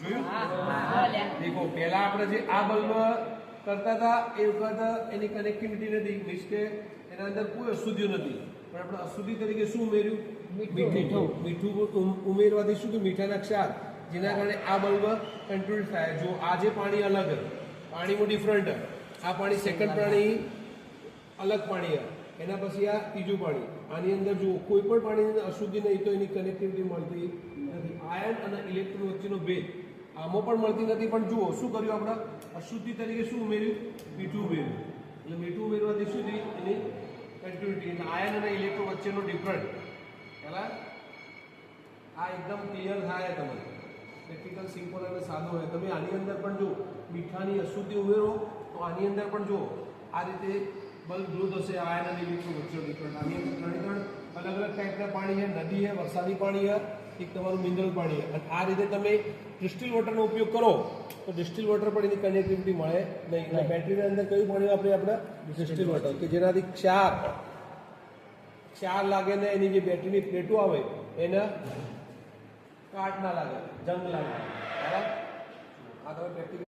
જોયું? દેખો પહેલા આપણે જે આ બલ્બ કરતા હતા એ વખત એની કનેક્ટિવિટી નથી. મીન્સ કે એના અંદર કોઈ અશુદ્ધિ નથી. પણ આપણે અશુદ્ધિ તરીકે શું ઉમેર્યું? મીઠું. મીઠું. મીઠું. ઉમેરવાથી શું કે મીઠાના ક્ષાર જેના કારણે આ બલ્બ કંટ્રોલ થાય. જો આ જે પાણી અલગ પાણીમાં ડિફરન્ટ આ પાણી સેકન્ડ પાણી. અલગ પાણી. એના પછી આ ત્રીજું પાણી. આની અંદર જો કોઈ પણ પાણીની અશુદ્ધિ નહીં તો એની કનેક્ટિવિટી મળતી નથી. આયન અને ઇલેક્ટ્રોન વચ્ચેનો ભેદ આમાં પણ મળતી નથી, પણ જુઓ, શું કર્યું આપણે? અશુદ્ધિ તરીકે શું ઉમેર્યું? મીઠું ઉમેર્યું. એટલે મીઠું ઉમેરવાથી શું થઈ એની કનેક્ટિવિટી એટલે આયન અને ઇલેક્ટ્રોન વચ્ચેનો ડિફરન્ટ પેલા આ એકદમ ક્લિયર થાય તમને. પ્રેક્ટિકલ સિમ્પલ અને સાદો હોય. તમે આની અંદર પણ જો મીઠાની અશુદ્ધિ ઉમેરો તો આની અંદર પણ જુઓ, આ રીતે બલ્બ ગ્રો હશે આયન અને ઇલેક્ટ્રોન વચ્ચે ડિફરન્ટ આની અંદર ત્રણે ત્રણ અલગ અલગ ટાઈપના પાણી છે. નદી છે વરસાદી પાણી છે. એક તમારું મિનરલ પાણી છે. અને આ રીતે તમે ડિસ્ટિલ વોટરનો ઉપયોગ કરો તો ડિસ્ટિલ વોટર પણ એની કનેક્ટિવિટી મળે. નહીં બેટરીની અંદર કયું પાણી વાપરીએ આપણે? ડિસ્ટિલ વોટર કે જેનાથી ક્ષાર ક્ષાર લાગે ને એની જે બેટરીની પ્લેટો આવે એને કાટ ના લાગે જંગ લાગે. બરાબર? આ તમે પ્રેક્ટિકલ